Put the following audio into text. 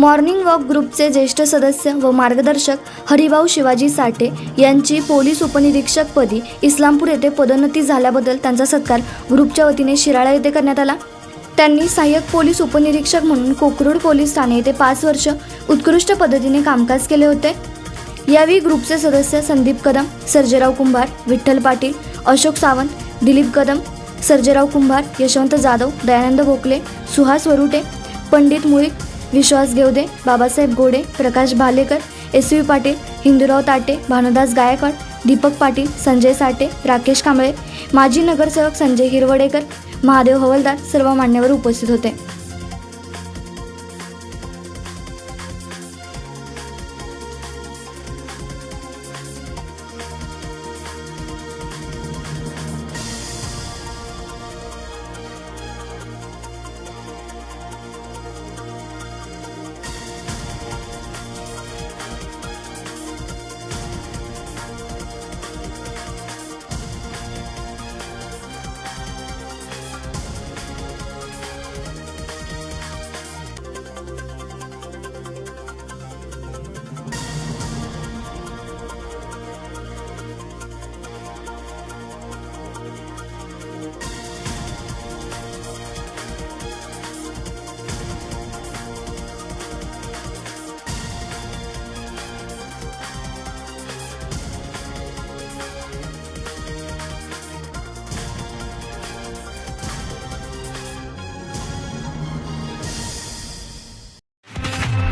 Morning walk ग्रुपचे ज्येष्ठ सदस्य व मार्गदर्शक हरिभाऊ शिवाजी साठे यांची पोलीस उपनिरीक्षकपदी इस्लामपूर येथे पदोन्नती झाल्याबद्दल त्यांचा सत्कार ग्रुपच्या वतीने शिराळा येथे करण्यात आला. त्यांनी सहाय्यक पोलीस उपनिरीक्षक म्हणून कोकरूड पोलीस ठाणे येथे पाच वर्ष उत्कृष्ट पद्धतीने कामकाज केले होते. यावेळी ग्रुपचे सदस्य संदीप कदम सर्जेराव कुंभार विठ्ठल पाटील अशोक सावंत दिलीप कदम सर्जेराव कुंभार यशवंत जाधव दयानंद भोकले सुहास वरुटे पंडित मुळीक विश्वास घेवदे बाबासाहेब गोडे प्रकाश भालेकर एस व्ही पाटील हिंदूराव ताटे भानुदास गायकवाड दीपक पाटील संजय साटे राकेश कांबळे माजी नगरसेवक संजय हिरवडेकर महादेव हवलदार सर्व मान्यवर उपस्थित होते.